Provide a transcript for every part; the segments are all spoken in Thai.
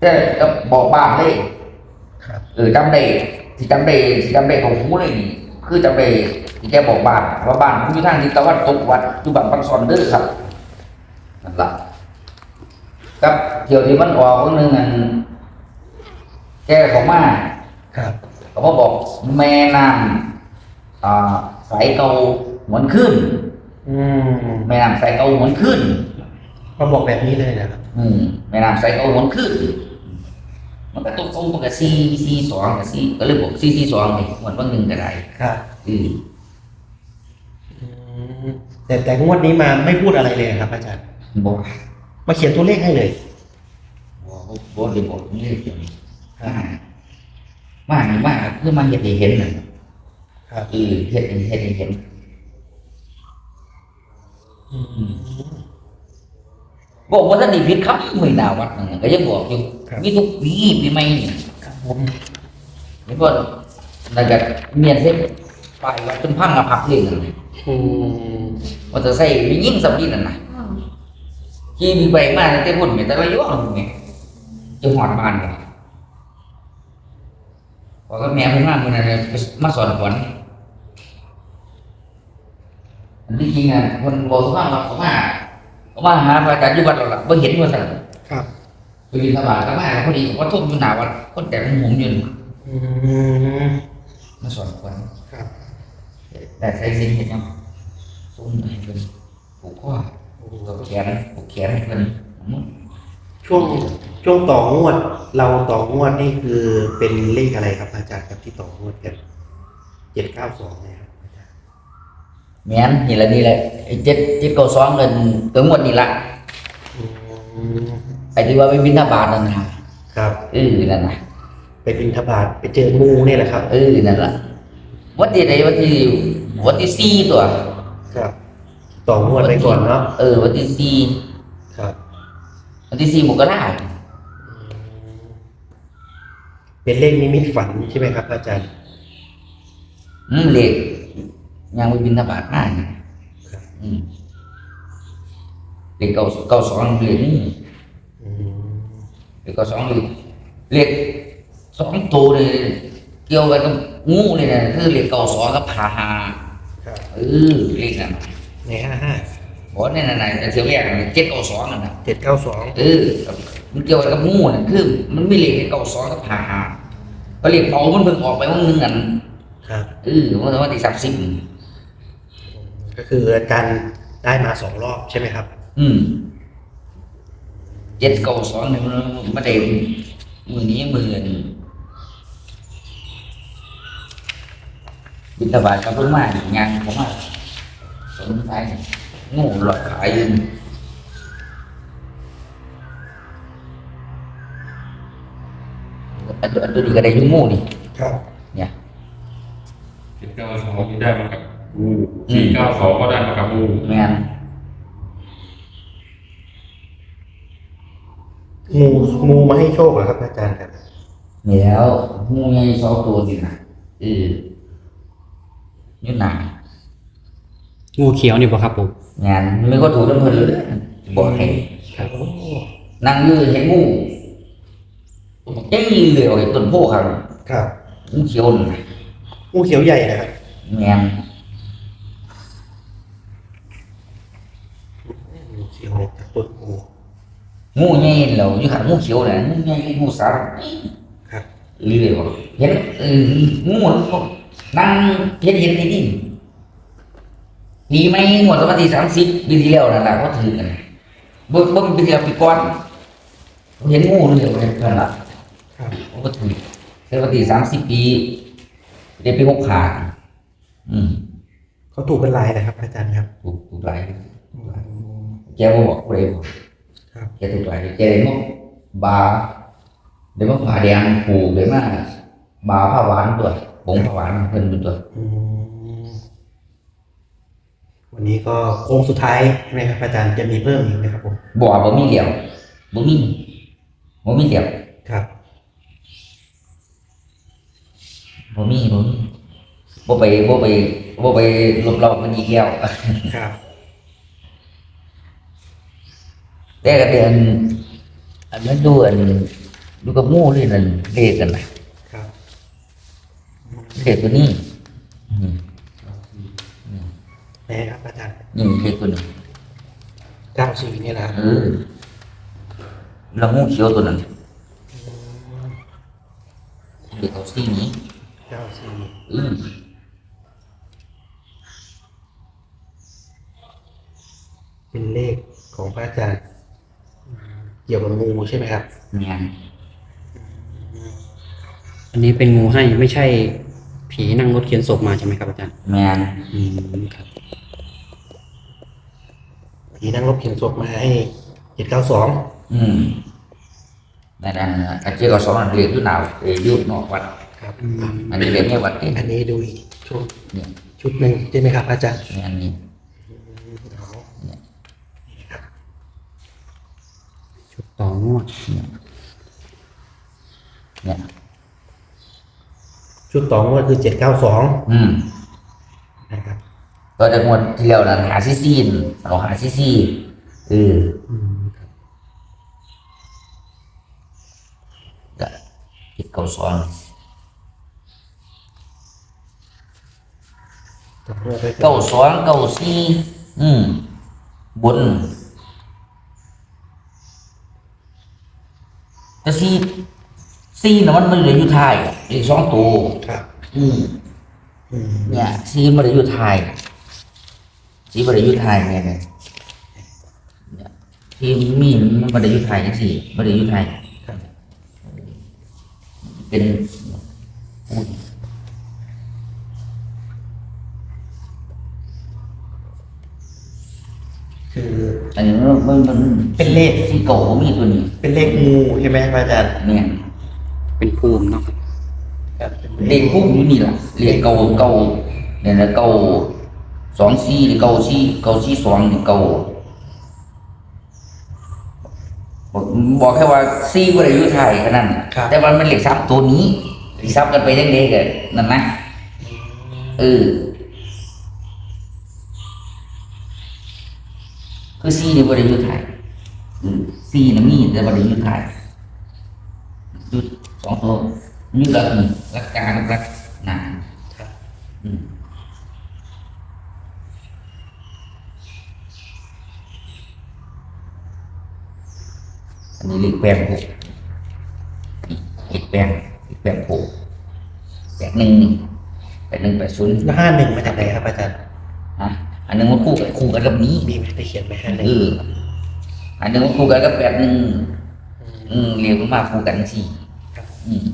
แต่ก็บอกบ้านเลยครับเออจำได้ที่จำได้ที่จำได้ของหูเลยนี่คือจำได้ที่แกบอกบ้านว่าบ้านผมอยู่ทางทิศตะวันตกวัดอยู่บ้านปังซอนเด้อครับนั่นล่ะครับเที่ยวที่มันออกคนหนึ่งอันแกของมาครับเขาก็บอกแม่น้ำอ่าสายเก่าหวนขึ้นอืมแม่น้ำสายเก่าหวนขึ้น มาบอกแบบนี้เลยนะครับอืมแม่น้ำสายเก่าหวนขึ้น มันก็ตกตรงมันก็ซีซีสองกับซีก็เลยบอกซีซีสองนี่เหมือนว่าหนึ่งก็ได้ครับอืมอืมแต่แต่งวดนี้มาไม่พูดอะไรเลยครับ อาจารย์ บอกมาเขียนตัวเลขให้เลยบอกบอกเลยบอกนี่เดี๋ยวนี้มามามาเพื่อมาเห็นให้เห็นน่ะครับเออเห็นให้เห็นให้เห็น อืม บอ กว่าท่านนี่ผิดครับไม่นาวัดนั่นน่ะก็ยังบอกอยู่ครับ มีทุกปีปีใหม่นี่ครับผมนี่ก็นั่นก็เมียนเส้นไปว่าจนพังอะพักเรื่องนั่นน่ะอืมว่าจะใส่ไปยิ่งสับดีนั่นน่ะขี่มีไปมาแต่พุ่นเมีแต่ละย้อนเมียจะหอดบ้านกันพอก็แม่เพิ่นมาเมื่อนั้นเลยมาสอนขวัญอันที่จริงอะคนบอกสุภาพเราเขามาเขา มาหาพระอาจารย์อยุวัดเราละไม่เห็นว่าสั่นครับไปบินสบายก็มาพอดีผมก็ทุ่มอยู่หนาวัดคนแต่งหมุมอยู่นี่อืมมาสอนขวัญครับแต่ใส่สิ่งเห็นยังส้มให้เป็นผูกข้อผูกแขนผูกแขนให้เป็นมึงช่วงช่วงต่องวด เราต่องวดนี่คือเป็นเลขอะไรครับอาจารย์ครับที่ต่องวดกันเจ็ดเก้าสองนะครับอาจารย์ แม่นนี่แหละนี่แหละไอ้เจ็ดเจ็ดเก้าสองเงินตัวงวดนี่ละอืมไอ้ที่ว่าไปบินทบาทนั่นนะครับ เออนั่นนะไปบินทบาทไปเจองูเนี่ยแหละครับ เออนั่นละวันที่ไหนวันที่วันที่สี่ตัว ครับ ต่องวดไปก่อนเนาะ เออ วันที่สี่ครับ วันที่สี่มกราเป็นเลขนิมิตฝันใช่ไหมครับ อาจารย์ อืมเล็ก ยังไปบินทบาทมานะครับอืมเล็กเก้าเก้าสองเล็กนี่อืมเล็กเก้าสองเล็กเล็กสองตัวเลยเกี่ยวกันกับงูเลยนะคือเล็กเก้าสองกับพาหาครับเออเล็กนั่นน่ะในห้าห้าบอกเนี่ยนั่นน่ะไอ้เที่ยวแรกน่ะเจ็ดเก้าสองนั่นน่ะเจ็ดเก้าสองเออมันเกี่ยวกับงูน่ะคือ มันไม่เล็กเก้าสองกับพาหาก็เล็กเบามันเพิ่งออกไปวันหนึงอันครับเออวันวันที่สามสิบ ก็คืออาจารย์ได้มาสองรอบใช่ไหมครับ อืมเจ็ดเก้าสองนี่มันไม่ได้มือนี้มืออนบินตบาทกับเพิ่งมางานผมมาสนใจงูหลอดขายอยืนอันตัวอันตัวนี้ก็ได้อยุ่งูนี่ครับ เนี่ยเจ็ดเก้าสองที่ได้มากับงู สี่เก้าสองก็ได้มากับงูแม่นงูงูมาให้โชคเหรอครับอาจารย์ครับนี่แล้วงูใหญ่สองตัวนี่นะเอออยุ่หนางูเขียวนี่ป่ะครับผมงานไม่ก็ถูกน้ำเพลินเลยบอกให้ครับโอ้นั่งอยืนเห็นงูเจ๊เหลวเห็นต้นโพครับครับงูเขียวน่ะงูเขียวใหญ่นะครับงาน งูเขียวจากต้นโพงูใหญ่เหลวอยู่ข้างงูเขียวน่ะงูใหญ่งูสาวครับเหลวเห็นเอองูมันก็นั่งเห็นเห็นที่นี่ปีไหมงวดวันที่สามสิบปีที่แล้วนั่นแหละก็ถือกันบ่บ่เป็นปีที่แล้วปีก่อนเห็นงูเหลวเลยนั่นแหละครับผมก็ถือเทวตีสามสิบปีเรียนปีหกขาอืมเขาถูกเป็นลายนะครับ อาจารย์ครับ ถูกถูกหลายอืม แกก็บอกกูเลยบอกครับแกถูกหลายแกเลยมาบาเดี๋ยวมาผ่าแดงผูกเดี๋ยวมาบาผ้าหวานตัวผงผ้าหวานเพิ่นเป็นตัวอืมวันนี้ก็โค้งสุดท้ายใช่ไหมครับอาจารย์จะมีเพิ่มอีกไหมครับผมบ่บ่มีเหลี่ยวบ่มีบ่มีเหลี่ยวครับบ่มีบ่มีบ่ไปบ่ไปบ่ไปลบเรามันอีกแล้วครับ แต่ก็เดือนอันนั้นดูอันดูกับหมู่เลยนั่นเลขกันนะครับเลขตัวนี้อืมไหนครับอาจารย์นี่เลขตัวนี้เก้าสี่นี่นะเออแล้วงูเขียวตัวนั้นเลขเขาซี่นี้เก้าสี่อืมเป็นเลขของพระอาจารย์ เกี่ยวกับงูใช่ไหมครับเนี่ยอันนี้เป็นงูให้ไม่ใช่ผีนั่งรถเข็นศพมาใช่ไหมครับอาจารย์แมนอืมครับผีนั่งรบเข็นศพมาให้เจ็ดเก้าสองอืมนั่นนะอาเจียก็สอนเรียนอยู่หนาวเรียนอยู่นอกวัดครับ อืมอันนี้เรียนในวัดนี่อันนี้ดูอีกชุดเนี่ยชุดหนึ่งใช่ไหมครับ อาจารย์เนี่ยอันนี้ เอา ชุด ต่องวดเนี่ยชุดต่องวดคือเจ็ดเก้าสองอืมนะครับก็จะงวดที่แล้วนั้นหาซีซีนเอาหาซีซีเอออืมครับก็เจ็ดเก้าสองต่องวดไปเก้าสองเก้าสี่อืมบน แต่ซีซีน่ะมันมันเหลืออยู่ท้ายอีกสองตัวครับ อืมอืมเนี่ยซีมันเหลืออยู่ท้ายซีมันเหลืออยู่ท้ายเนี่ยเนี่ยเนี่ยที่มีมันมันเหลืออยู่ท้ายจังซี่มันเหลืออยู่ท้ายครับเป็น คืออันนี้มันมันมันเป็นเลขสีเก่าก็มีตัวนี้ เป็นเลขงูใช่ไหมครับอาจารย์เนี่ยเป็นภูมิเนาะครับครับเป็นเลขพวกนี้นี่แหละเลขเก่าเก่าเนี่ยนะเก่าสองสี่หรือเก่าสี่เก่าสี่สองหรือเก่าบอกบอกแค่ว่าสี่บริยุทธ์ไทยแค่นั้นแต่ว่ามันเลขสามตัวนี้ที่ซับกันไปยังเด็กๆอะนั่นนะเออ คือสี่นี่บริยุทธ์ไทยอืมสี่นะมีแต่บริยุทธ์ไทยยุดสองตัวยุดละหนึ่งรักการรักนานครับอืมอันนี้เรียกแปลงหกอีกแปลงอีกแปลงหกแปลงหนึ่งนี่แปลงหนึ่งแปดศูนย์แล้วห้าหนึ่งมาจากไหนครับอาจารย์ฮะ อันหนึงมันคู่กับคู่กันกับนี้มีไหมได้เขียนไหมห้าหนึ่งเอออันหนึงมันคู่กันกับแปดหนึ่งอืมเรียกว่ามาคู่กันสี่ครับอืม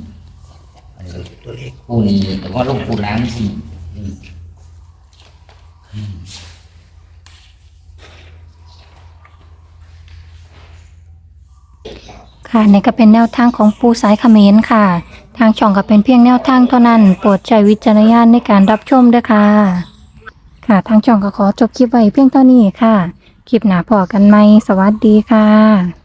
อันนี้ตัวเลขคู่นี้แต่ว่าลงคู่ล้างสี่อืมค่ะนี่ก็เป็นแนวทางของปูสายเขมรค่ะ ทางช่องก็เป็นเพียงแนวทางเท่านั้น โปรดใช้วิจารณญาณในการรับชมด้วยค่ะ ค่ะ ทางช่องก็ขอจบคลิปไว้เพียงเท่านี้ค่ะ คลิปหน้าพอกันไหม สวัสดีค่ะ